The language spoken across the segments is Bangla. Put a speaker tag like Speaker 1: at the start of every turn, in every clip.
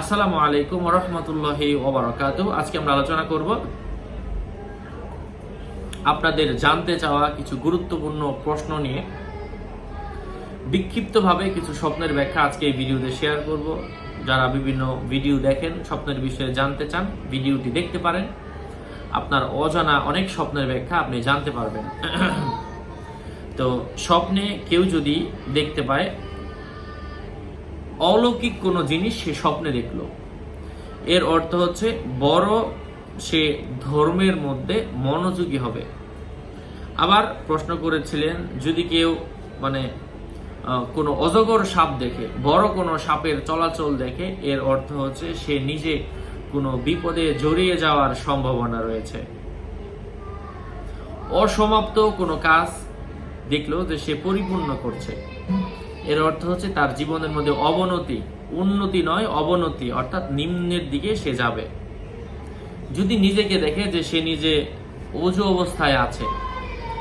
Speaker 1: আসসালামু আলাইকুম রহমতুল্লাহি ওবরাকাত আজকে আমরা আলোচনা করব আপনাদের জানতে চাওয়া কিছু গুরুত্বপূর্ণ প্রশ্ন নিয়ে। বিক্ষিপ্তভাবে কিছু স্বপ্নের ব্যাখ্যা আজকে এই ভিডিওতে শেয়ার করব। যারা বিভিন্ন ভিডিও দেখেন, স্বপ্নের বিষয়ে জানতে চান, ভিডিওটি দেখতে পারেন। আপনার অজানা অনেক স্বপ্নের ব্যাখ্যা আপনি জানতে পারবেন। তো স্বপ্নে কেউ যদি দেখতে পায় অলৌকিক কোনো জিনিস সে স্বপ্নে দেখল। এর অর্থ হচ্ছে, বড় সে ধর্মের মধ্যে মনোযোগী হবে। আবার প্রশ্ন করেছিলেন, যদি কেউ মানে কোনো অজগর সাপ দেখে, বড় কোনো সাপের চলাচল দেখে, এর অর্থ হচ্ছে সে নিজে কোনো বিপদে জড়িয়ে যাওয়ার সম্ভাবনা রয়েছে। অসমাপ্ত কোনো কাজ দেখল যে সে পরিপূর্ণ করছে। এর অর্থ হচ্ছে তার জীবনের মধ্যে অবনতি, উন্নতি নয়, অবনতি, অর্থাৎ নিম্নের দিকে সে যাবে। যদি নিজেকে দেখে যে সে নিজে অজু অবস্থায় আছে,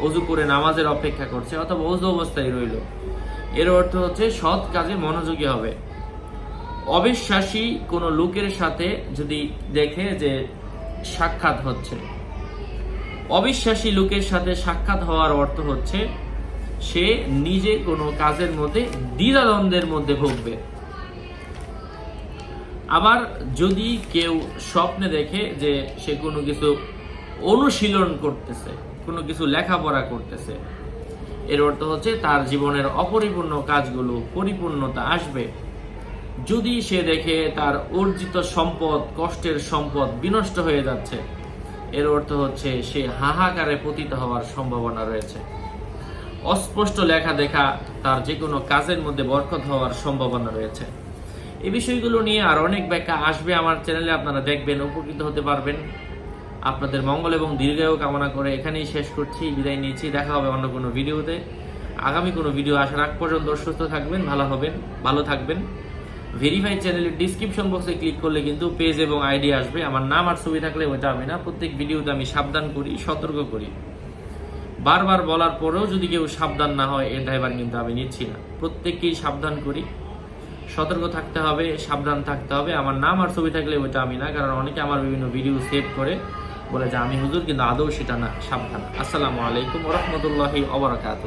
Speaker 1: অজু করে নামাজের অপেক্ষা করছে, অথবা অজু অবস্থায় রইল, এর অর্থ হচ্ছে সৎ কাজে মনোযোগী হবে। অবিশ্বাসী কোনো লোকের সাথে যদি দেখে যে সাক্ষাৎ হচ্ছে, অবিশ্বাসী লোকের সাথে সাক্ষাৎ হওয়ার অর্থ হচ্ছে সে নিজে কোনো কাজের মধ্যে, দ্বিধাদ্বন্দ্বের মধ্যে ভুগবে। আবার যদি কেউ স্বপ্নে দেখে যে সে কোনো কিছু অনুশীলন করতেছে, কোনো কিছু লেখাপড়া করতেছে, এর অর্থ হচ্ছে তার জীবনের অপরিপূর্ণ কাজগুলো, পরিপূর্ণতা আসবে। যদি সে দেখে তার অর্জিত সম্পদ, কষ্টের সম্পদ বিনষ্ট হয়ে যাচ্ছে, এর অর্থ হচ্ছে সে হাহাকারে পতিত হওয়ার সম্ভাবনা রয়েছে। অস্পষ্ট লেখা দেখা তার যে কোনো কাজের মধ্যে বরকত হওয়ার সম্ভাবনা রয়েছে। এই বিষয়গুলো নিয়ে আর অনেক ব্যাখ্যা আসবে আমার চ্যানেলে, আপনারা দেখবেন, উপকৃত হতে পারবেন। আপনাদের মঙ্গল এবং দীর্ঘায়ু কামনা করে এখানেই শেষ করছি, বিদায় নিয়েছি, দেখা হবে অন্য কোনো ভিডিওতে। আগামী কোনো ভিডিও আসার আগ পর্যন্ত সুস্থ থাকবেন, ভালো হবেন, ভালো থাকবেন। ভেরিফাই চ্যানেলের ডিসক্রিপশন বক্সে ক্লিক করলে কিন্তু পেজ এবং আইডি আসবে। আমার নাম আর ছবি থাকলে ওইটা আমি না, প্রত্যেক ভিডিওতে আমি সাবধান করি, সতর্ক করি। বারবার বলার পরেও যদি কেউ সাবধান না হয়, এর ড্রাইভার কিন্তু আমি নিচ্ছি না। প্রত্যেককেই সাবধান করি। সতর্ক থাকতে হবে, সাবধান থাকতে হবে। আমার নাম আর ছবি থাকলে ওইটা আমি না, কারণ অনেকে আমার বিভিন্ন ভিডিও সেভ করে। বলে যে, আমি হুজুর, কিন্তু আদৌ সেটা না, সাবধান। আসসালামু আলাইকুম রহমতুল্লাহি অবরাকাত